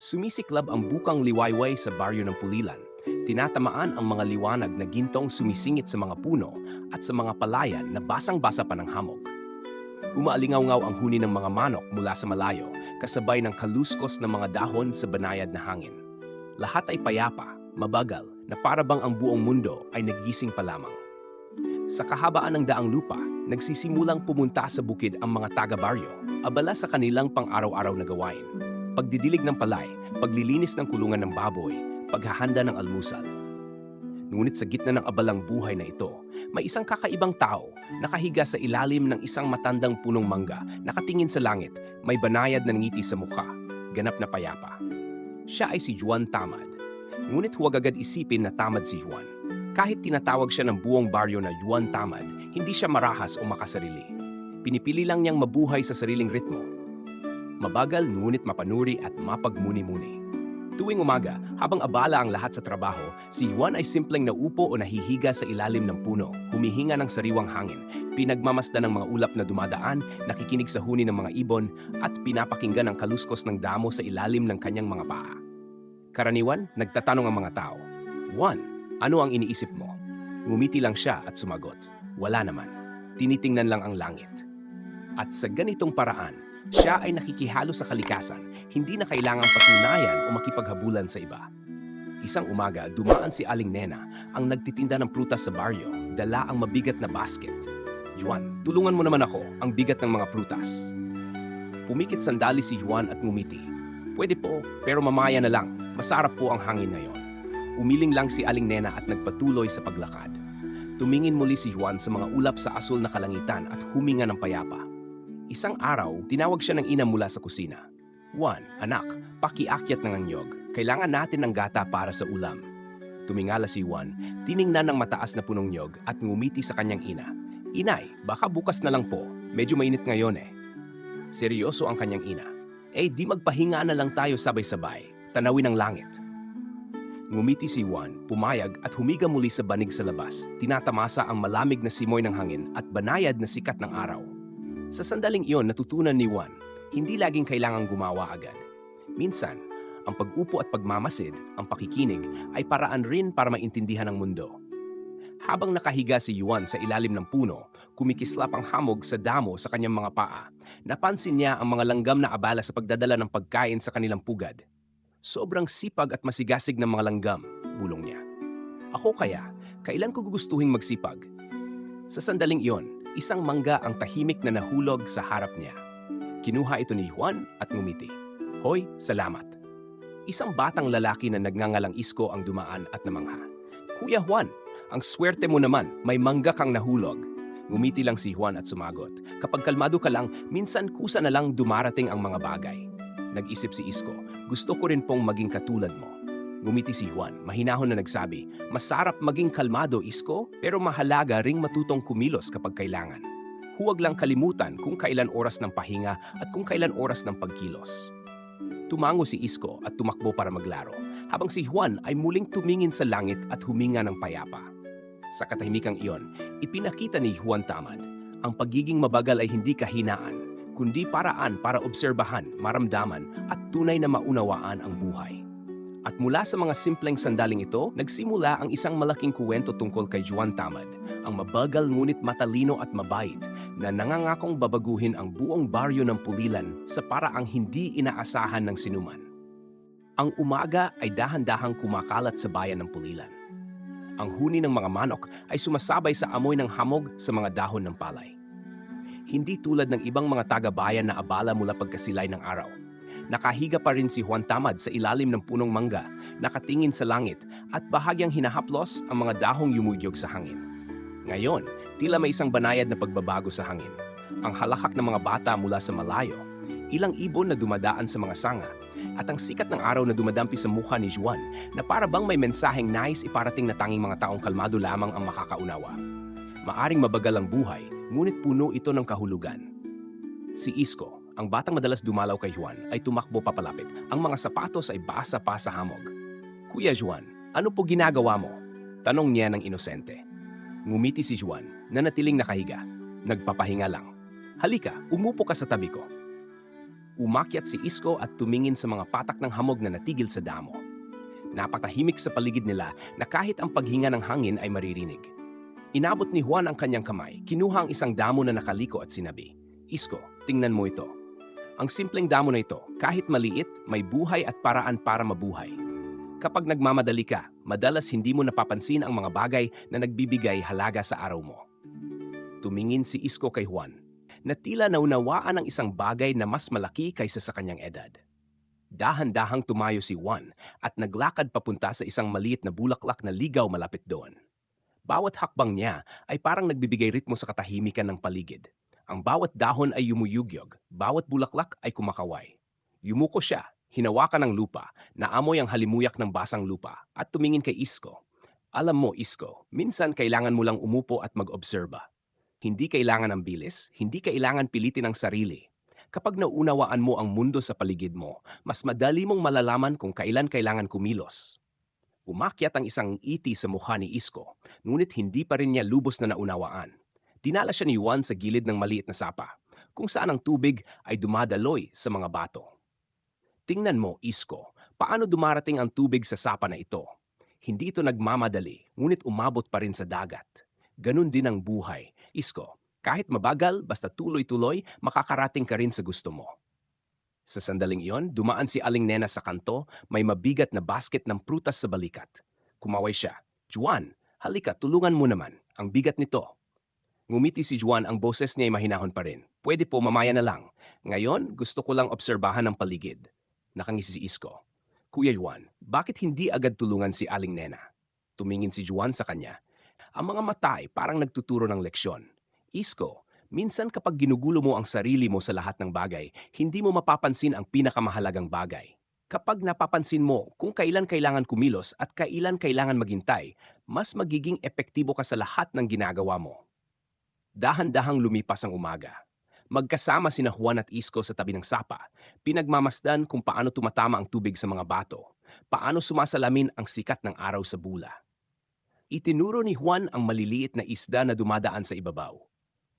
Sumisiklab ang bukang liwayway sa baryo ng Pulilan. Tinatamaan ang mga liwanag na gintong sumisingit sa mga puno at sa mga palayan na basang-basa pa ng hamog. Umaalingaw-ngaw ang huni ng mga manok mula sa malayo, kasabay ng kaluskos ng mga dahon sa banayad na hangin. Lahat ay payapa, mabagal, na parabang ang buong mundo ay nagising pa lamang. Sa kahabaan ng daang lupa, nagsisimulang pumunta sa bukid ang mga taga-baryo, abala sa kanilang pang-araw-araw na gawain. Pagdidilig ng palay, paglilinis ng kulungan ng baboy, paghahanda ng almusal. Ngunit sa gitna ng abalang buhay na ito, may isang kakaibang tao nakahiga sa ilalim ng isang matandang punong mangga, nakatingin sa langit, may banayad na ngiti sa mukha, ganap na payapa. Siya ay si Juan Tamad. Ngunit huwag agad isipin na tamad si Juan. Kahit tinatawag siya ng buong baryo na Juan Tamad, hindi siya marahas o makasarili. Pinipili lang niyang mabuhay sa sariling ritmo. Mabagal ngunit mapanuri at mapagmuni-muni. Tuwing umaga, habang abala ang lahat sa trabaho, si Juan ay simpleng naupo o nahihiga sa ilalim ng puno, humihinga ng sariwang hangin, pinagmamasdan ng mga ulap na dumadaan, nakikinig sa huni ng mga ibon, at pinapakinggan ang kaluskos ng damo sa ilalim ng kanyang mga paa. Karaniwan, nagtatanong ang mga tao, Juan, ano ang iniisip mo? Ngumiti lang siya at sumagot, wala naman. Tinitingnan lang ang langit. At sa ganitong paraan, siya ay nakikihalo sa kalikasan, hindi na kailangang patunayan o makipaghabulan sa iba. Isang umaga, dumaan si Aling Nena, ang nagtitinda ng prutas sa baryo, dala ang mabigat na basket. Juan, tulungan mo naman ako, ang bigat ng mga prutas. Pumikit sandali si Juan at ngumiti. Pwede po, pero mamaya na lang, masarap po ang hangin ngayon. Umiling lang si Aling Nena at nagpatuloy sa paglakad. Tumingin muli si Juan sa mga ulap sa asul na kalangitan at huminga ng payapa. Isang araw, tinawag siya ng ina mula sa kusina. Juan, anak, pakiakyat ng anyog. Kailangan natin ng gata para sa ulam. Tumingala si Juan, tiningnan ng mataas na punong nyog at ngumiti sa kanyang ina. Inay, baka bukas na lang po. Medyo mainit ngayon eh. Seryoso ang kanyang ina. Eh di magpahinga na lang tayo sabay-sabay. Tanawin ang langit. Ngumiti si Juan, pumayag at humiga muli sa banig sa labas. Tinatamasa ang malamig na simoy ng hangin at banayad na sikat ng araw. Sa sandaling iyon natutunan ni Juan, hindi laging kailangang gumawa agad. Minsan, ang pag-upo at pagmamasid, ang pakikinig, ay paraan rin para maintindihan ang mundo. Habang nakahiga si Juan sa ilalim ng puno, kumikislap ang hamog sa damo sa kanyang mga paa. Napansin niya ang mga langgam na abala sa pagdadala ng pagkain sa kanilang pugad. Sobrang sipag at masigasig ng mga langgam, bulong niya. Ako kaya, kailan ko gugustuhin magsipag? Sa sandaling iyon, isang mangga ang tahimik na nahulog sa harap niya. Kinuha ito ni Juan at ngumiti. Hoy, salamat. Isang batang lalaki na nagngangalang isko ang dumaan at namangha. Kuya Juan, ang swerte mo naman, may mangga kang nahulog. Ngumiti lang si Juan at sumagot. Kapag kalmado ka lang, minsan kusa na lang dumarating ang mga bagay. Nag-isip si Isko, gusto ko rin pong maging katulad mo. Ngumiti si Juan, mahinahon na nagsabi, masarap maging kalmado, Isko, pero mahalaga ring matutong kumilos kapag kailangan. Huwag lang kalimutan kung kailan oras ng pahinga at kung kailan oras ng pagkilos. Tumango si Isko at tumakbo para maglaro, habang si Juan ay muling tumingin sa langit at huminga ng payapa. Sa katahimikang iyon, ipinakita ni Juan Tamad, ang pagiging mabagal ay hindi kahinaan, kundi paraan para obserbahan, maramdaman at tunay na maunawaan ang buhay. At mula sa mga simpleng sandaling ito, nagsimula ang isang malaking kuwento tungkol kay Juan Tamad, ang mabagal ngunit matalino at mabait na nangangakong babaguhin ang buong baryo ng Pulilan sa paraang hindi inaasahan ng sinuman. Ang umaga ay dahan-dahang kumakalat sa bayan ng Pulilan. Ang huni ng mga manok ay sumasabay sa amoy ng hamog sa mga dahon ng palay. Hindi tulad ng ibang mga taga-bayan na abala mula pagkasilay ng araw. Nakahiga pa rin si Juan Tamad sa ilalim ng punong mangga, nakatingin sa langit at bahagyang hinahaplos ang mga dahong yumugyog sa hangin. Ngayon, tila may isang banayad na pagbabago sa hangin. Ang halakak ng mga bata mula sa malayo, ilang ibon na dumadaan sa mga sanga, at ang sikat ng araw na dumadampi sa mukha ni Juan na para bang may mensaheng nais iparating na tanging mga taong kalmado lamang ang makakaunawa. Maaring mabagal ang buhay, ngunit puno ito ng kahulugan. Si Isko, ang batang madalas dumalaw kay Juan, ay tumakbo papalapit. Ang mga sapatos ay basa pa sa hamog. Kuya Juan, ano po ginagawa mo? Tanong niya ng inosente. Ngumiti si Juan, na natiling nakahiga. Nagpapahinga lang. Halika, umupo ka sa tabi ko. Umakyat si Isko at tumingin sa mga patak ng hamog na natigil sa damo. Napatahimik sa paligid nila na kahit ang paghinga ng hangin ay maririnig. Inabot ni Juan ang kanyang kamay, kinuha ang isang damo na nakaliko at sinabi, Isko, tingnan mo ito. Ang simpleng damo na ito, kahit maliit, may buhay at paraan para mabuhay. Kapag nagmamadali ka, madalas hindi mo napapansin ang mga bagay na nagbibigay halaga sa araw mo. Tumingin si Isko kay Juan, na tila naunawaan ang isang bagay na mas malaki kaysa sa kanyang edad. Dahan-dahang tumayo si Juan at naglakad papunta sa isang maliit na bulaklak na ligaw malapit doon. Bawat hakbang niya ay parang nagbibigay ritmo sa katahimikan ng paligid. Ang bawat dahon ay yumuyugyog, bawat bulaklak ay kumakaway. Yumuko siya, hinawakan ng lupa, naamoy ang halimuyak ng basang lupa, at tumingin kay Isko. Alam mo, Isko, minsan kailangan mo lang umupo at mag-obserba. Hindi kailangan ng bilis, hindi kailangan pilitin ang sarili. Kapag naunawaan mo ang mundo sa paligid mo, mas madali mong malalaman kung kailan kailangan kumilos. Umakyat ang isang iti sa mukha ni Isko, ngunit hindi pa rin niya lubos na naunawaan. Dinala siya ni Juan sa gilid ng maliit na sapa, kung saan ang tubig ay dumadaloy sa mga bato. Tingnan mo, Isko, paano dumarating ang tubig sa sapa na ito. Hindi ito nagmamadali, ngunit umabot pa rin sa dagat. Ganun din ang buhay. Isko, kahit mabagal, basta tuloy-tuloy, makakarating ka rin sa gusto mo. Sa sandaling iyon, dumaan si Aling Nena sa kanto, may mabigat na basket ng prutas sa balikat. Kumaway siya, Juan, halika, tulungan mo naman. Ang bigat nito. Ngumiti si Juan, ang boses niya ay mahinahon pa rin. Pwede po, mamaya na lang. Ngayon, gusto ko lang obserbahan ang paligid. Nakangisi si Isko. Kuya Juan, bakit hindi agad tulungan si Aling Nena? Tumingin si Juan sa kanya. Ang mga mata ay parang nagtuturo ng leksyon. Isko, minsan kapag ginugulo mo ang sarili mo sa lahat ng bagay, hindi mo mapapansin ang pinakamahalagang bagay. Kapag napapansin mo kung kailan kailangan kumilos at kailan kailangan maghintay, mas magiging epektibo ka sa lahat ng ginagawa mo. Dahan-dahang lumipas ang umaga. Magkasama sina Juan at Isko sa tabi ng sapa, pinagmamasdan kung paano tumatama ang tubig sa mga bato, paano sumasalamin ang sikat ng araw sa bula. Itinuro ni Juan ang maliliit na isda na dumadaan sa ibabaw.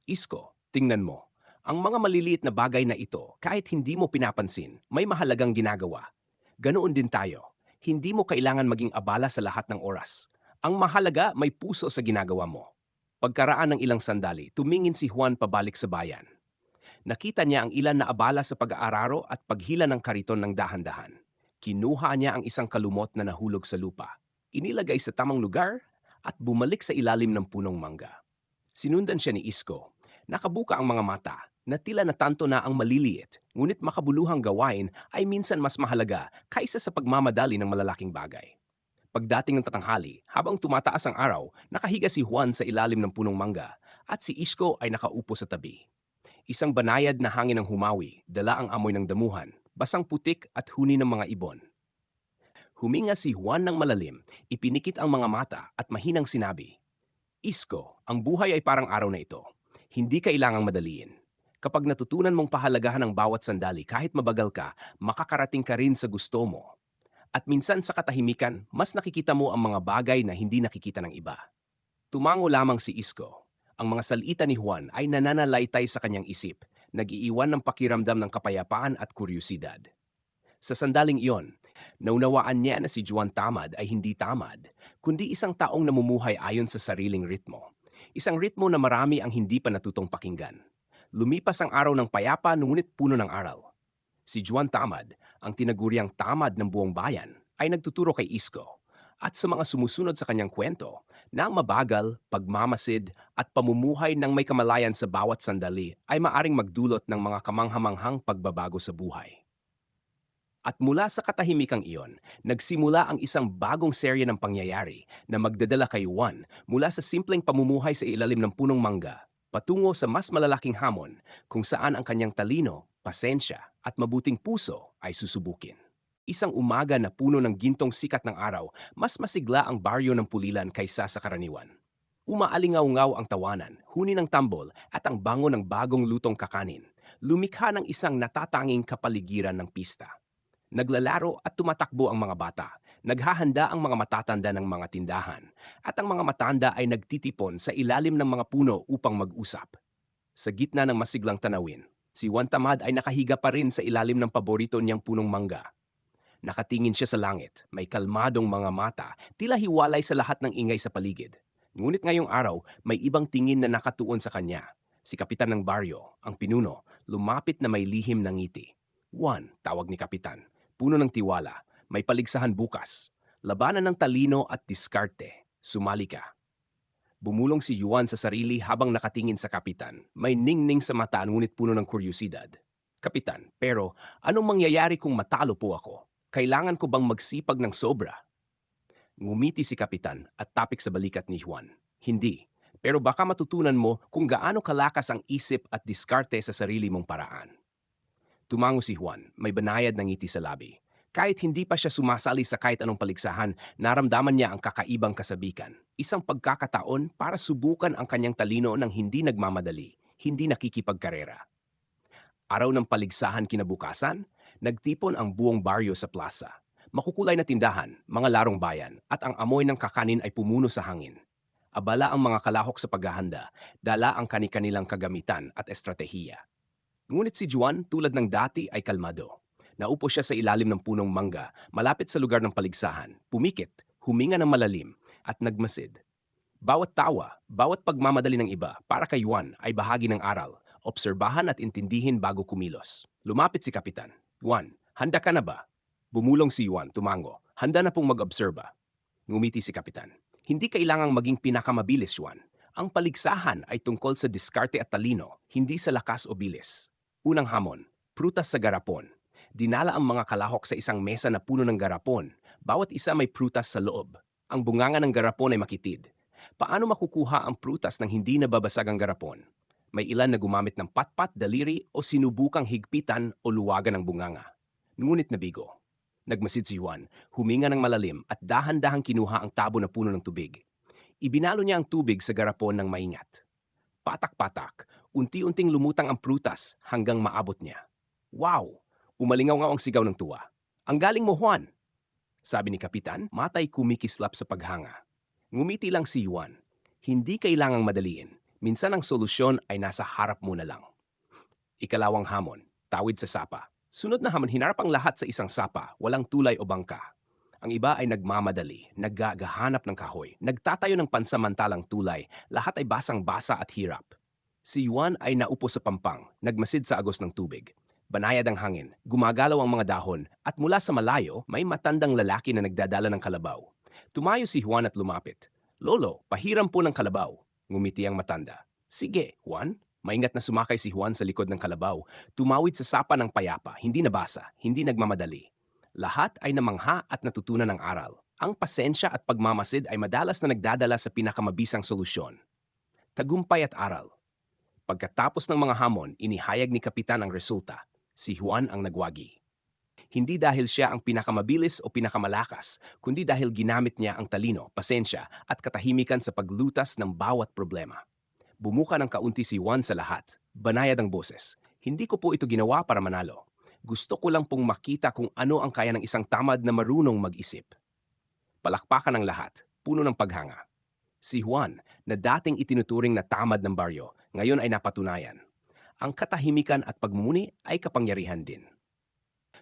Isko, tingnan mo. Ang mga maliliit na bagay na ito, kahit hindi mo pinapansin, may mahalagang ginagawa. Ganoon din tayo. Hindi mo kailangan maging abala sa lahat ng oras. Ang mahalaga, may puso sa ginagawa mo. Pagkaraan ng ilang sandali, tumingin si Juan pabalik sa bayan. Nakita niya ang ilan na abala sa pag-aararo at paghila ng kariton ng dahan-dahan. Kinuha niya ang isang kalumot na nahulog sa lupa. Inilagay sa tamang lugar at bumalik sa ilalim ng punong mangga. Sinundan siya ni Isko. Nakabuka ang mga mata na tila natanto na ang maliliit, ngunit makabuluhang gawain ay minsan mas mahalaga kaysa sa pagmamadali ng malalaking bagay. Pagdating ng tatanghali, habang tumataas ang araw, nakahiga si Juan sa ilalim ng punong mangga at si Isko ay nakaupo sa tabi. Isang banayad na hangin ang humawi, dala ang amoy ng damuhan, basang putik at huni ng mga ibon. Huminga si Juan ng malalim, ipinikit ang mga mata at mahinang sinabi, Isko, ang buhay ay parang araw na ito. Hindi kailangang madaliin. Kapag natutunan mong pahalagahan ang bawat sandali kahit mabagal ka, makakarating ka rin sa gusto mo. At minsan sa katahimikan, mas nakikita mo ang mga bagay na hindi nakikita ng iba. Tumango lamang si Isko. Ang mga salita ni Juan ay nananalaytay sa kanyang isip, nag-iiwan ng pakiramdam ng kapayapaan at kuryusidad. Sa sandaling iyon, naunawaan niya na si Juan Tamad ay hindi tamad, kundi isang taong namumuhay ayon sa sariling ritmo. Isang ritmo na marami ang hindi pa natutong pakinggan. Lumipas ang araw ng payapa ngunit puno ng aral. Si Juan Tamad, ang tinaguriang tamad ng buong bayan, ay nagtuturo kay Isko at sa mga sumusunod sa kanyang kwento na ang mabagal, pagmamasid at pamumuhay ng may kamalayan sa bawat sandali ay maaring magdulot ng mga kamanghamanghang pagbabago sa buhay. At mula sa katahimikang iyon, nagsimula ang isang bagong serye ng pangyayari na magdadala kay Juan mula sa simpleng pamumuhay sa ilalim ng punong mangga patungo sa mas malalaking hamon kung saan ang kanyang talino, pasensya at mabuting puso ay susubukin. Isang umaga na puno ng gintong sikat ng araw, mas masigla ang baryo ng pulilan kaysa sa karaniwan. Umaalingaw-ngaw ang tawanan, huni ng tambol at ang bango ng bagong lutong kakanin. Lumikha ng isang natatanging kapaligiran ng pista. Naglalaro at tumatakbo ang mga bata. Naghahanda ang mga matatanda ng mga tindahan. At ang mga matanda ay nagtitipon sa ilalim ng mga puno upang mag-usap. Sa gitna ng masiglang tanawin, Si Juan Tamad ay nakahiga pa rin sa ilalim ng paborito niyang punong mangga. Nakatingin siya sa langit, may kalmadong mga mata, tila hiwalay sa lahat ng ingay sa paligid. Ngunit ngayong araw, may ibang tingin na nakatuon sa kanya. Si Kapitan ng Baryo, ang pinuno, lumapit na may lihim ng ngiti. Juan, tawag ni Kapitan, puno ng tiwala, may paligsahan bukas. Labanan ng talino at diskarte. Sumali ka. Bumulong si Juan sa sarili habang nakatingin sa kapitan. May ningning sa mata ngunit puno ng kuryusidad. Kapitan, pero anong mangyayari kung matalo po ako? Kailangan ko bang magsipag ng sobra? Ngumiti si kapitan at tapik sa balikat ni Juan. Hindi. Pero baka matutunan mo kung gaano kalakas ang isip at diskarte sa sarili mong paraan. Tumango si Juan, may banayad ng ngiti sa labi. Kahit hindi pa siya sumasali sa kahit anong paligsahan, naramdaman niya ang kakaibang kasabikan. Isang pagkakataon para subukan ang kanyang talino ng hindi nagmamadali, hindi nakikipagkarera. Araw ng paligsahan kinabukasan, nagtipon ang buong baryo sa plaza. Makukulay na tindahan, mga larong bayan, at ang amoy ng kakanin ay pumuno sa hangin. Abala ang mga kalahok sa paghahanda, dala ang kani-kanilang kagamitan at estratehiya. Ngunit si Juan, tulad ng dati, ay kalmado. Naupo siya sa ilalim ng punong mangga, malapit sa lugar ng paligsahan. Pumikit, huminga ng malalim, at nagmasid. Bawat tawa, bawat pagmamadali ng iba para kay Juan ay bahagi ng aral. Obserbahan at intindihin bago kumilos. Lumapit si Kapitan. Juan, handa ka na ba? Bumulong si Juan, tumango. Handa na pong mag-obserba. Ngumiti si Kapitan. Hindi kailangang maging pinakamabilis, Juan. Ang paligsahan ay tungkol sa diskarte at talino, hindi sa lakas o bilis. Unang hamon, prutas sa garapon. Dinala ang mga kalahok sa isang mesa na puno ng garapon. Bawat isa may prutas sa loob. Ang bunganga ng garapon ay makitid. Paano makukuha ang prutas nang hindi nababasag ang garapon? May ilan na gumamit ng patpat, daliri o sinubukang higpitan o luwagan ng bunganga. Ngunit nabigo. Nagmasid si Juan, huminga ng malalim at dahan-dahang kinuha ang tabo na puno ng tubig. Ibinalo niya ang tubig sa garapon ng maingat. Patak-patak, unti-unting lumutang ang prutas hanggang maabot niya. Wow! Umalingaw ang sigaw ng tuwa. Ang galing mo, Juan! Sabi ni Kapitan, matay kumikislap sa paghanga. Ngumiti lang si Juan. Hindi kailangang madaliin. Minsan ang solusyon ay nasa harap mo na lang. Ikalawang hamon, tawid sa sapa. Sunod na hamon, hinarap ang lahat sa isang sapa, walang tulay o bangka. Ang iba ay nagmamadali, naggagahanap ng kahoy, nagtatayo ng pansamantalang tulay, lahat ay basang-basa at hirap. Si Juan ay naupo sa pampang, nagmasid sa agos ng tubig. Banayad ang hangin, gumagalaw ang mga dahon, at mula sa malayo, may matandang lalaki na nagdadala ng kalabaw. Tumayo si Juan at lumapit. Lolo, pahiram po ng kalabaw. Ngumiti ang matanda. Sige, Juan. Maingat na sumakay si Juan sa likod ng kalabaw. Tumawid sa sapa ng payapa, hindi nabasa, hindi nagmamadali. Lahat ay namangha at natutunan ng aral. Ang pasensya at pagmamasid ay madalas na nagdadala sa pinakamabisang solusyon. Tagumpay at aral. Pagkatapos ng mga hamon, inihayag ni Kapitan ang resulta si Juan ang nagwagi. Hindi dahil siya ang pinakamabilis o pinakamalakas, kundi dahil ginamit niya ang talino, pasensya at katahimikan sa paglutas ng bawat problema. Bumuka ng kaunti si Juan sa lahat. Banayad ang boses. Hindi ko po ito ginawa para manalo. Gusto ko lang pong makita kung ano ang kaya ng isang tamad na marunong mag-isip. Palakpakan ng lahat, puno ng paghanga. Si Juan, na dating itinuturing na tamad ng baryo, ngayon ay napatunayan ang katahimikan at pagmumuni ay kapangyarihan din.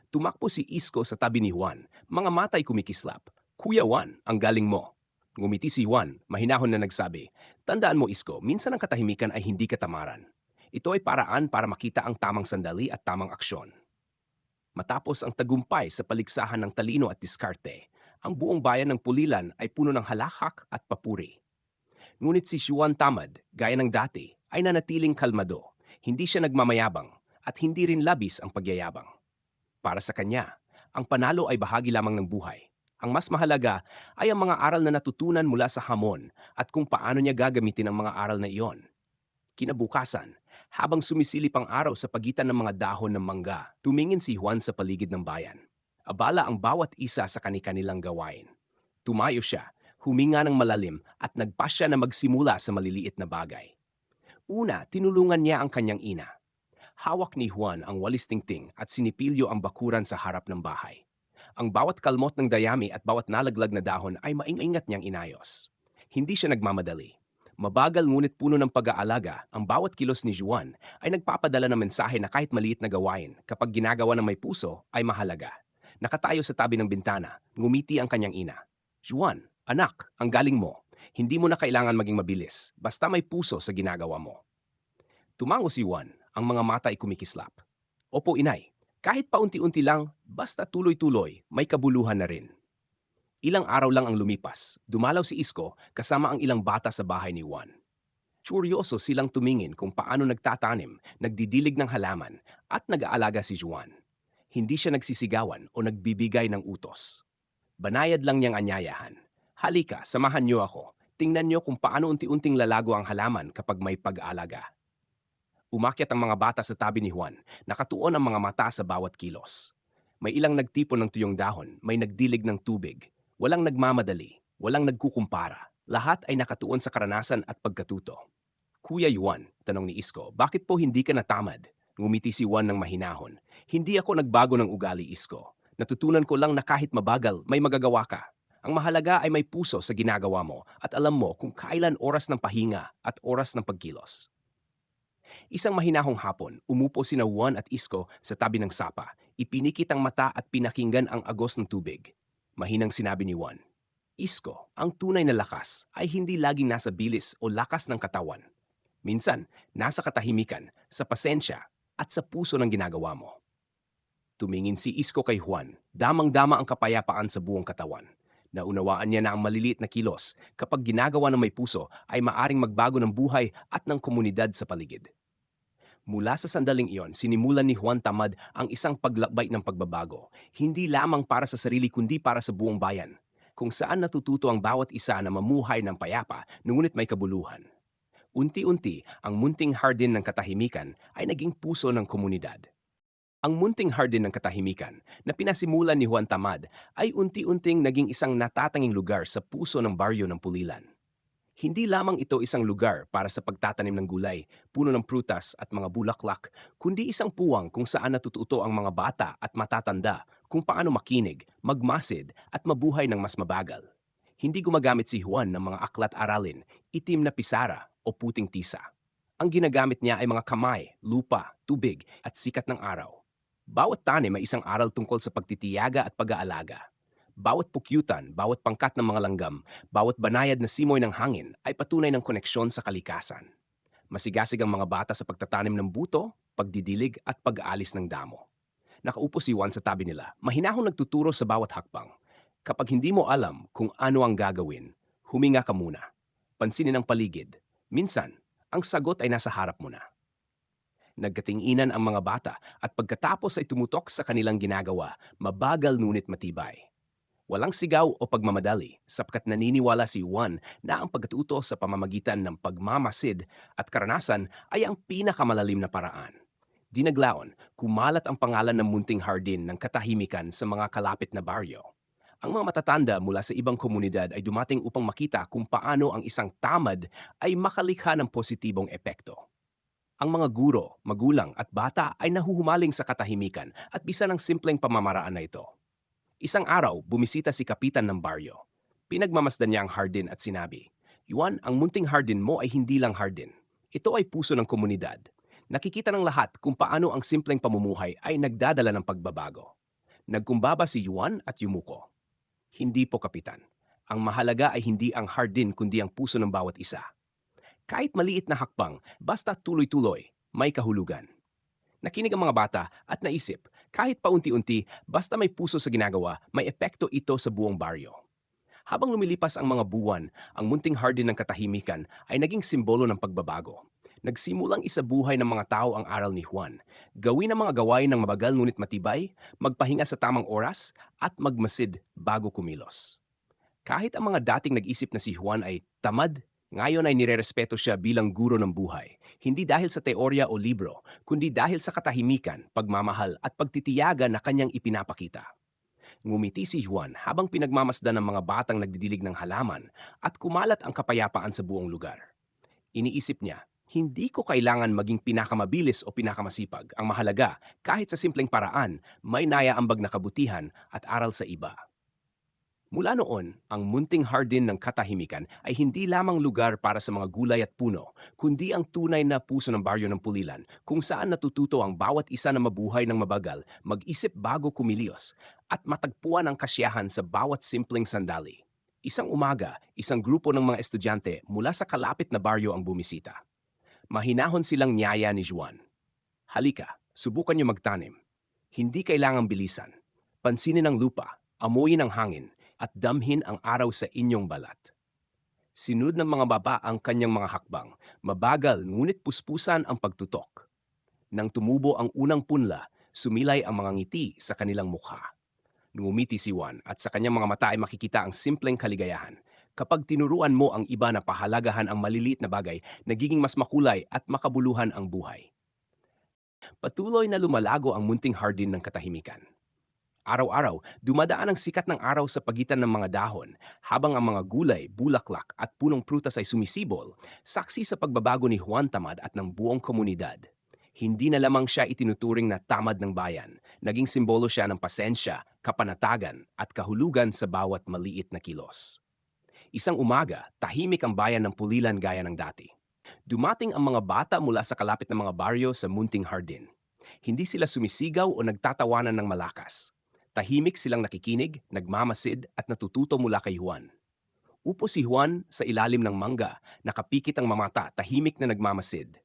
Tumakbo si Isko sa tabi ni Juan, mga matay kumikislap. Kuya Juan, ang galing mo. Ngumiti si Juan, mahinahon na nagsabi, Tandaan mo Isko, minsan ang katahimikan ay hindi katamaran. Ito ay paraan para makita ang tamang sandali at tamang aksyon. Matapos ang tagumpay sa paligsahan ng talino at diskarte, ang buong bayan ng Pulilan ay puno ng halakak at papuri. Ngunit si Juan Tamad, gaya ng dati, ay nanatiling kalmado hindi siya nagmamayabang at hindi rin labis ang pagyayabang. Para sa kanya, ang panalo ay bahagi lamang ng buhay. Ang mas mahalaga ay ang mga aral na natutunan mula sa hamon at kung paano niya gagamitin ang mga aral na iyon. Kinabukasan, habang sumisilip ang araw sa pagitan ng mga dahon ng mangga, tumingin si Juan sa paligid ng bayan. Abala ang bawat isa sa kani-kanilang gawain. Tumayo siya, huminga ng malalim at nagpasya na magsimula sa maliliit na bagay. Una, tinulungan niya ang kanyang ina. Hawak ni Juan ang walis tingting at sinipilyo ang bakuran sa harap ng bahay. Ang bawat kalmot ng dayami at bawat nalaglag na dahon ay maingat niyang inayos. Hindi siya nagmamadali. Mabagal ngunit puno ng pag-aalaga, ang bawat kilos ni Juan ay nagpapadala ng mensahe na kahit maliit na gawain, kapag ginagawa ng may puso, ay mahalaga. Nakatayo sa tabi ng bintana, ngumiti ang kanyang ina. Juan, anak, ang galing mo. Hindi mo na kailangan maging mabilis, basta may puso sa ginagawa mo. Tumango si Juan, ang mga mata ay kumikislap. Opo, inay. Kahit paunti-unti lang, basta tuloy-tuloy, may kabuluhan na rin. Ilang araw lang ang lumipas, dumalaw si Isko kasama ang ilang bata sa bahay ni Juan. Tsuryoso silang tumingin kung paano nagtatanim, nagdidilig ng halaman, at nag-aalaga si Juan. Hindi siya nagsisigawan o nagbibigay ng utos. Banayad lang niyang anyayahan. Halika, samahan niyo ako. Tingnan niyo kung paano unti-unting lalago ang halaman kapag may pag-aalaga. Umakyat ang mga bata sa tabi ni Juan, nakatuon ang mga mata sa bawat kilos. May ilang nagtipon ng tuyong dahon, may nagdilig ng tubig, Walang nagmamadali, walang nagkukumpara. Lahat ay nakatuon sa karanasan at pagkatuto. Kuya Juan, tanong ni Isko, bakit po hindi ka natamad? Ngumiti si Juan ng mahinahon. Hindi ako nagbago ng ugali, Isko. Natutunan ko lang na kahit mabagal, may magagawa ka. Ang mahalaga ay may puso sa ginagawa mo at alam mo kung kailan oras ng pahinga at oras ng pagkilos. Isang mahinahong hapon, umupo sina Juan at Isko sa tabi ng sapa. Ipinikit ang mata at pinakinggan ang agos ng tubig. Mahinang sinabi ni Juan, Isko, ang tunay na lakas ay hindi laging nasa bilis o lakas ng katawan. Minsan, nasa katahimikan, sa pasensya, at sa puso ng ginagawa mo. Tumingin si Isko kay Juan, damang-dama ang kapayapaan sa buong katawan. Naunawaan niya na ang maliliit na kilos kapag ginagawa ng may puso ay maaring magbago ng buhay at ng komunidad sa paligid. Mula sa sandaling iyon, sinimulan ni Juan Tamad ang isang paglakbay ng pagbabago, hindi lamang para sa sarili kundi para sa buong bayan, kung saan natututo ang bawat isa na mamuhay ng payapa ngunit may kabuluhan. Unti-unti, ang munting hardin ng katahimikan ay naging puso ng komunidad. Ang munting hardin ng katahimikan na pinasimulan ni Juan Tamad ay unti-unting naging isang natatanging lugar sa puso ng baryo ng Pulilan. Hindi lamang ito isang lugar para sa pagtatanim ng gulay, puno ng prutas at mga bulaklak, kundi isang puwang kung saan natututo ang mga bata at matatanda kung paano makinig, magmasid at mabuhay ng mas mabagal. Hindi gumagamit si Juan ng mga aklat aralin, itim na pisara o puting tisa. Ang ginagamit niya ay mga kamay, lupa, tubig at sikat ng araw. Bawat tanim ay isang aral tungkol sa pagtitiyaga at pag-aalaga. Bawat pukyutan, bawat pangkat ng mga langgam, bawat banayad na simoy ng hangin ay patunay ng koneksyon sa kalikasan. Masigasig ang mga bata sa pagtatanim ng buto, pagdidilig at pag-aalis ng damo. Nakaupo si Juan sa tabi nila, mahinahong nagtuturo sa bawat hakbang. Kapag hindi mo alam kung ano ang gagawin, huminga ka muna. Pansinin ang paligid. Minsan, ang sagot ay nasa harap mo na. Nagkatinginan ang mga bata at pagkatapos ay tumutok sa kanilang ginagawa, mabagal ngunit matibay. Walang sigaw o pagmamadali sapkat naniniwala si Juan na ang pagkatuto sa pamamagitan ng pagmamasid at karanasan ay ang pinakamalalim na paraan. Dinaglaon, kumalat ang pangalan ng munting hardin ng katahimikan sa mga kalapit na baryo. Ang mga matatanda mula sa ibang komunidad ay dumating upang makita kung paano ang isang tamad ay makalikha ng positibong epekto. Ang mga guro, magulang at bata ay nahuhumaling sa katahimikan at bisa ng simpleng pamamaraan na ito. Isang araw, bumisita si kapitan ng baryo. Pinagmamasdan niya ang hardin at sinabi, Yuan, ang munting hardin mo ay hindi lang hardin. Ito ay puso ng komunidad. Nakikita ng lahat kung paano ang simpleng pamumuhay ay nagdadala ng pagbabago. Nagkumbaba si Yuan at Yumuko. Hindi po kapitan. Ang mahalaga ay hindi ang hardin kundi ang puso ng bawat isa. Kahit maliit na hakbang, basta tuloy-tuloy, may kahulugan. Nakinig ang mga bata at naisip, kahit paunti-unti, basta may puso sa ginagawa, may epekto ito sa buong baryo. Habang lumilipas ang mga buwan, ang munting hardin ng katahimikan ay naging simbolo ng pagbabago. Nagsimulang isabuhay ng mga tao ang aral ni Juan. Gawin ang mga gawain ng mabagal ngunit matibay, magpahinga sa tamang oras, at magmasid bago kumilos. Kahit ang mga dating nag-isip na si Juan ay tamad, ngayon ay nirerespeto siya bilang guro ng buhay, hindi dahil sa teorya o libro, kundi dahil sa katahimikan, pagmamahal at pagtitiyaga na kanyang ipinapakita. Ngumiti si Juan habang pinagmamasdan ng mga batang nagdidilig ng halaman at kumalat ang kapayapaan sa buong lugar. Iniisip niya, hindi ko kailangan maging pinakamabilis o pinakamasipag. Ang mahalaga, kahit sa simpleng paraan, may naiaambag na kabutihan at aral sa iba. Mula noon, ang munting hardin ng katahimikan ay hindi lamang lugar para sa mga gulay at puno, kundi ang tunay na puso ng baryo ng Pulilan kung saan natututo ang bawat isa na mabuhay ng mabagal, mag-isip bago kumilos, at matagpuan ang kasiyahan sa bawat simpleng sandali. Isang umaga, isang grupo ng mga estudyante mula sa kalapit na baryo ang bumisita. Mahinahon silang niyaya ni Juan. Halika, subukan niyo magtanim. Hindi kailangang bilisan. Pansinin ang lupa, amuyin ang hangin, at damhin ang araw sa inyong balat. Sinud ng mga baba ang kanyang mga hakbang, mabagal ngunit puspusan ang pagtutok. Nang tumubo ang unang punla, sumilay ang mga ngiti sa kanilang mukha. Ngumiti si Juan at sa kanyang mga mata ay makikita ang simpleng kaligayahan. Kapag tinuruan mo ang iba na pahalagahan ang maliliit na bagay, nagiging mas makulay at makabuluhan ang buhay. Patuloy na lumalago ang munting hardin ng katahimikan. Araw-araw, dumadaan ang sikat ng araw sa pagitan ng mga dahon, habang ang mga gulay, bulaklak at punong prutas ay sumisibol, saksi sa pagbabago ni Juan Tamad at ng buong komunidad. Hindi na lamang siya itinuturing na tamad ng bayan, naging simbolo siya ng pasensya, kapanatagan at kahulugan sa bawat maliit na kilos. Isang umaga, tahimik ang bayan ng Pulilan gaya ng dati. Dumating ang mga bata mula sa kalapit ng mga baryo sa Munting Hardin. Hindi sila sumisigaw o nagtatawanan ng malakas. Tahimik silang nakikinig, nagmamasid at natututo mula kay Juan. Upo si Juan sa ilalim ng mangga, nakapikit ang mamata, tahimik na nagmamasid.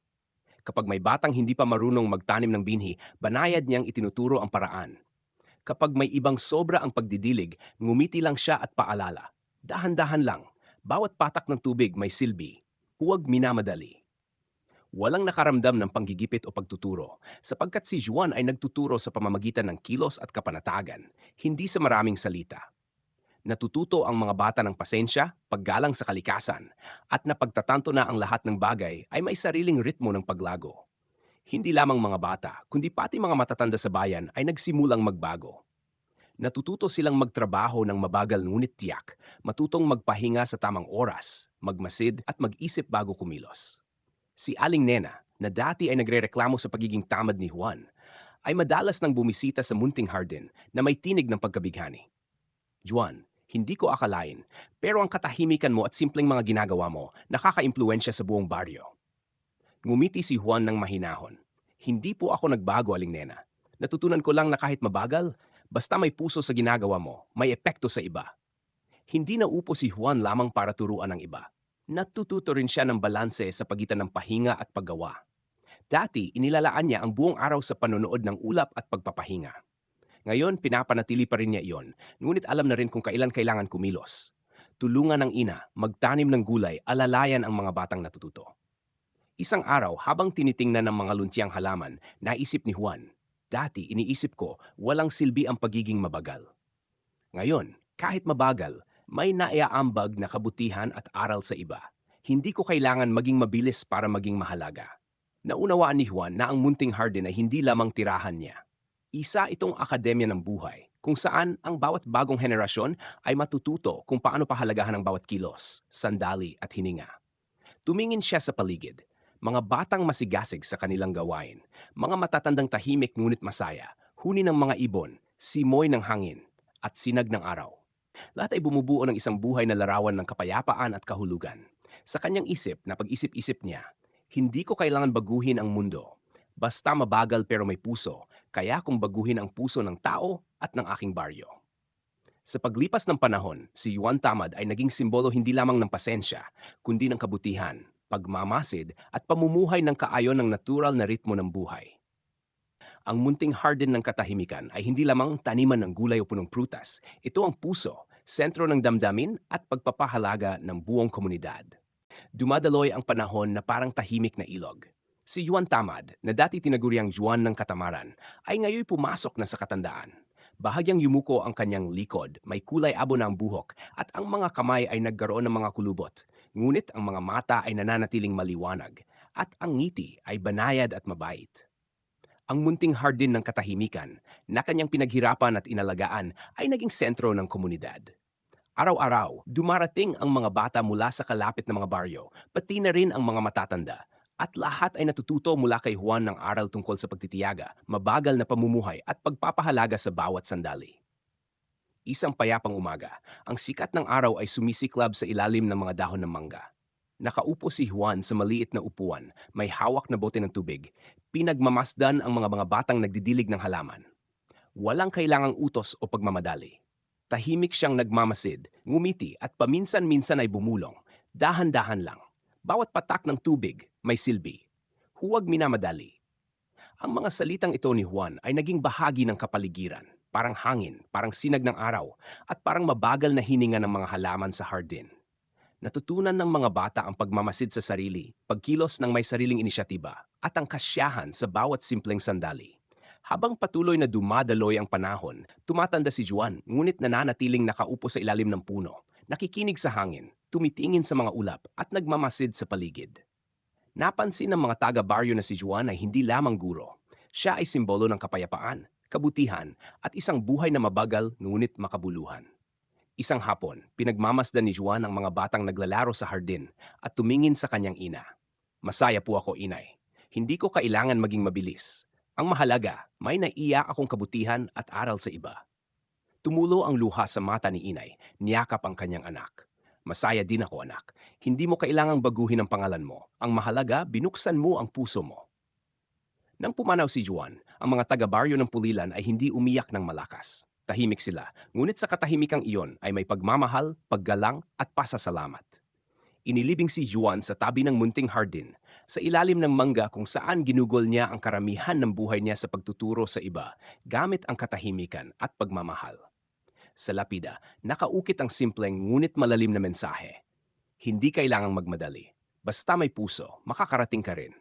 Kapag may batang hindi pa marunong magtanim ng binhi, banayad niyang itinuturo ang paraan. Kapag may ibang sobra ang pagdidilig, ngumiti lang siya at paalala. Dahan-dahan lang, bawat patak ng tubig may silbi. Huwag minamadali walang nakaramdam ng panggigipit o pagtuturo sapagkat si Juan ay nagtuturo sa pamamagitan ng kilos at kapanatagan, hindi sa maraming salita. Natututo ang mga bata ng pasensya, paggalang sa kalikasan, at napagtatanto na ang lahat ng bagay ay may sariling ritmo ng paglago. Hindi lamang mga bata, kundi pati mga matatanda sa bayan ay nagsimulang magbago. Natututo silang magtrabaho ng mabagal ngunit tiyak, matutong magpahinga sa tamang oras, magmasid at mag-isip bago kumilos. Si Aling Nena, na dati ay nagrereklamo sa pagiging tamad ni Juan, ay madalas nang bumisita sa munting hardin na may tinig ng pagkabighani. Juan, hindi ko akalain, pero ang katahimikan mo at simpleng mga ginagawa mo nakaka-impluensya sa buong baryo. Ngumiti si Juan ng mahinahon. Hindi po ako nagbago, Aling Nena. Natutunan ko lang na kahit mabagal, basta may puso sa ginagawa mo, may epekto sa iba. Hindi na upo si Juan lamang para turuan ng iba natututo rin siya ng balanse sa pagitan ng pahinga at paggawa. Dati, inilalaan niya ang buong araw sa panonood ng ulap at pagpapahinga. Ngayon, pinapanatili pa rin niya iyon, ngunit alam na rin kung kailan kailangan kumilos. Tulungan ng ina, magtanim ng gulay, alalayan ang mga batang natututo. Isang araw, habang tinitingnan ng mga luntiang halaman, naisip ni Juan, dati iniisip ko, walang silbi ang pagiging mabagal. Ngayon, kahit mabagal, may naiaambag na kabutihan at aral sa iba. Hindi ko kailangan maging mabilis para maging mahalaga. Naunawaan ni Juan na ang munting hardin ay hindi lamang tirahan niya. Isa itong akademya ng buhay, kung saan ang bawat bagong henerasyon ay matututo kung paano pahalagahan ang bawat kilos, sandali at hininga. Tumingin siya sa paligid, mga batang masigasig sa kanilang gawain, mga matatandang tahimik ngunit masaya, huni ng mga ibon, simoy ng hangin, at sinag ng araw. Lahat ay bumubuo ng isang buhay na larawan ng kapayapaan at kahulugan. Sa kanyang isip na pag-isip-isip niya, hindi ko kailangan baguhin ang mundo. Basta mabagal pero may puso, kaya kung baguhin ang puso ng tao at ng aking baryo. Sa paglipas ng panahon, si Juan Tamad ay naging simbolo hindi lamang ng pasensya, kundi ng kabutihan, pagmamasid at pamumuhay ng kaayon ng natural na ritmo ng buhay. Ang munting harden ng katahimikan ay hindi lamang taniman ng gulay o punong prutas. Ito ang puso, sentro ng damdamin at pagpapahalaga ng buong komunidad. Dumadaloy ang panahon na parang tahimik na ilog. Si Juan Tamad, na dati tinaguriang Juan ng Katamaran, ay ngayon pumasok na sa katandaan. Bahagyang yumuko ang kanyang likod, may kulay abo ang buhok, at ang mga kamay ay nagkaroon ng mga kulubot. Ngunit ang mga mata ay nananatiling maliwanag, at ang ngiti ay banayad at mabait ang munting hardin ng katahimikan na kanyang pinaghirapan at inalagaan ay naging sentro ng komunidad. Araw-araw, dumarating ang mga bata mula sa kalapit na mga baryo, pati na rin ang mga matatanda, at lahat ay natututo mula kay Juan ng aral tungkol sa pagtitiyaga, mabagal na pamumuhay at pagpapahalaga sa bawat sandali. Isang payapang umaga, ang sikat ng araw ay sumisiklab sa ilalim ng mga dahon ng mangga. Nakaupo si Juan sa maliit na upuan, may hawak na bote ng tubig. Pinagmamasdan ang mga mga batang nagdidilig ng halaman. Walang kailangang utos o pagmamadali. Tahimik siyang nagmamasid, ngumiti at paminsan-minsan ay bumulong. Dahan-dahan lang. Bawat patak ng tubig may silbi. Huwag minamadali. Ang mga salitang ito ni Juan ay naging bahagi ng kapaligiran, parang hangin, parang sinag ng araw, at parang mabagal na hininga ng mga halaman sa hardin. Natutunan ng mga bata ang pagmamasid sa sarili, pagkilos ng may sariling inisyatiba, at ang kasyahan sa bawat simpleng sandali. Habang patuloy na dumadaloy ang panahon, tumatanda si Juan ngunit nananatiling nakaupo sa ilalim ng puno, nakikinig sa hangin, tumitingin sa mga ulap at nagmamasid sa paligid. Napansin ng mga taga-baryo na si Juan ay hindi lamang guro. Siya ay simbolo ng kapayapaan, kabutihan at isang buhay na mabagal ngunit makabuluhan. Isang hapon, pinagmamasdan ni Juan ang mga batang naglalaro sa hardin at tumingin sa kanyang ina. Masaya po ako, inay. Hindi ko kailangan maging mabilis. Ang mahalaga, may naiya akong kabutihan at aral sa iba. Tumulo ang luha sa mata ni inay, niyakap ang kanyang anak. Masaya din ako, anak. Hindi mo kailangang baguhin ang pangalan mo. Ang mahalaga, binuksan mo ang puso mo. Nang pumanaw si Juan, ang mga taga-baryo ng Pulilan ay hindi umiyak ng malakas. Tahimik sila, ngunit sa katahimikang iyon ay may pagmamahal, paggalang at pasasalamat. Inilibing si Juan sa tabi ng munting hardin, sa ilalim ng mangga kung saan ginugol niya ang karamihan ng buhay niya sa pagtuturo sa iba gamit ang katahimikan at pagmamahal. Sa lapida, nakaukit ang simpleng ngunit malalim na mensahe. Hindi kailangang magmadali. Basta may puso, makakarating ka rin.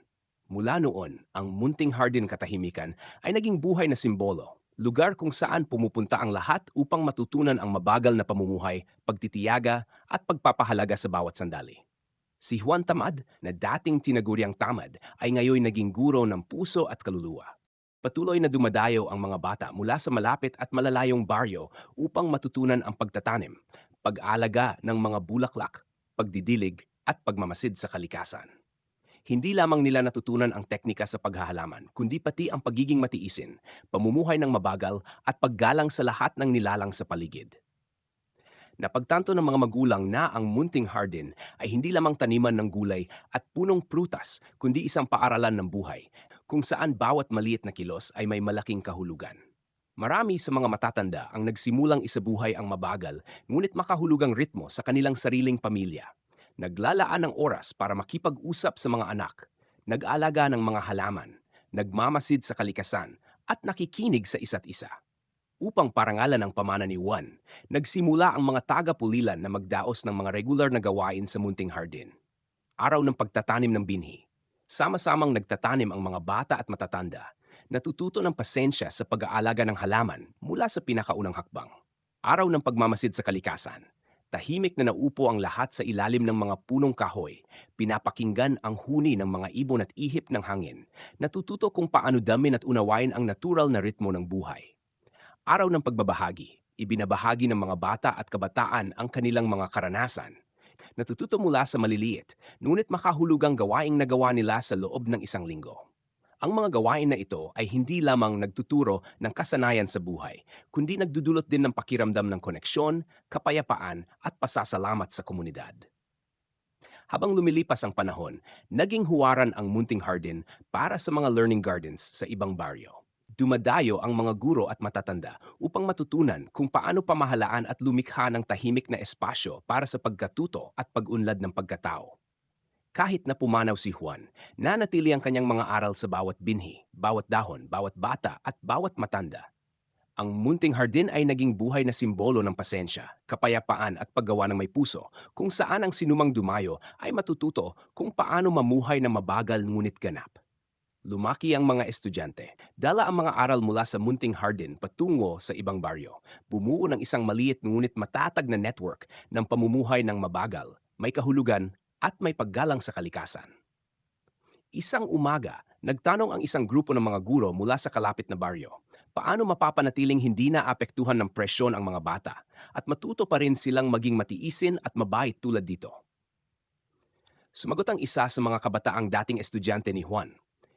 Mula noon, ang munting hardin katahimikan ay naging buhay na simbolo lugar kung saan pumupunta ang lahat upang matutunan ang mabagal na pamumuhay, pagtitiyaga at pagpapahalaga sa bawat sandali. Si Juan Tamad, na dating tinaguriang tamad, ay ngayon naging guro ng puso at kaluluwa. Patuloy na dumadayo ang mga bata mula sa malapit at malalayong baryo upang matutunan ang pagtatanim, pag-alaga ng mga bulaklak, pagdidilig at pagmamasid sa kalikasan hindi lamang nila natutunan ang teknika sa paghahalaman, kundi pati ang pagiging matiisin, pamumuhay ng mabagal at paggalang sa lahat ng nilalang sa paligid. Napagtanto ng mga magulang na ang munting hardin ay hindi lamang taniman ng gulay at punong prutas, kundi isang paaralan ng buhay, kung saan bawat maliit na kilos ay may malaking kahulugan. Marami sa mga matatanda ang nagsimulang isabuhay ang mabagal, ngunit makahulugang ritmo sa kanilang sariling pamilya naglalaan ng oras para makipag-usap sa mga anak, nag-alaga ng mga halaman, nagmamasid sa kalikasan, at nakikinig sa isa't isa. Upang parangalan ang pamana ni Juan, nagsimula ang mga taga-pulilan na magdaos ng mga regular na gawain sa munting hardin. Araw ng pagtatanim ng binhi. Sama-samang nagtatanim ang mga bata at matatanda, natututo ng pasensya sa pag-aalaga ng halaman mula sa pinakaunang hakbang. Araw ng pagmamasid sa kalikasan, Tahimik na naupo ang lahat sa ilalim ng mga punong kahoy. Pinapakinggan ang huni ng mga ibon at ihip ng hangin. Natututo kung paano damin at unawain ang natural na ritmo ng buhay. Araw ng pagbabahagi, ibinabahagi ng mga bata at kabataan ang kanilang mga karanasan. Natututo mula sa maliliit, ngunit makahulugang gawaing nagawa nila sa loob ng isang linggo. Ang mga gawain na ito ay hindi lamang nagtuturo ng kasanayan sa buhay, kundi nagdudulot din ng pakiramdam ng koneksyon, kapayapaan at pasasalamat sa komunidad. Habang lumilipas ang panahon, naging huwaran ang Munting Hardin para sa mga learning gardens sa ibang baryo. Dumadayo ang mga guro at matatanda upang matutunan kung paano pamahalaan at lumikha ng tahimik na espasyo para sa pagkatuto at pag-unlad ng pagkatao. Kahit na pumanaw si Juan, nanatili ang kanyang mga aral sa bawat binhi, bawat dahon, bawat bata at bawat matanda. Ang munting hardin ay naging buhay na simbolo ng pasensya, kapayapaan at paggawa ng may puso, kung saan ang sinumang dumayo ay matututo kung paano mamuhay na mabagal ngunit ganap. Lumaki ang mga estudyante. Dala ang mga aral mula sa munting hardin patungo sa ibang baryo. Bumuo ng isang maliit ngunit matatag na network ng pamumuhay ng mabagal, may kahulugan at may paggalang sa kalikasan. Isang umaga, nagtanong ang isang grupo ng mga guro mula sa kalapit na baryo, paano mapapanatiling hindi naapektuhan ng presyon ang mga bata at matuto pa rin silang maging matiisin at mabait tulad dito. Sumagot ang isa sa mga kabataang dating estudyante ni Juan.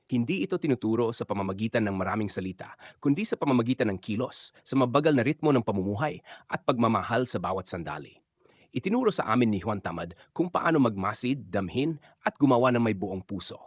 Hindi ito tinuturo sa pamamagitan ng maraming salita, kundi sa pamamagitan ng kilos, sa mabagal na ritmo ng pamumuhay at pagmamahal sa bawat sandali. Itinuro sa amin ni Juan Tamad kung paano magmasid, damhin at gumawa ng may buong puso.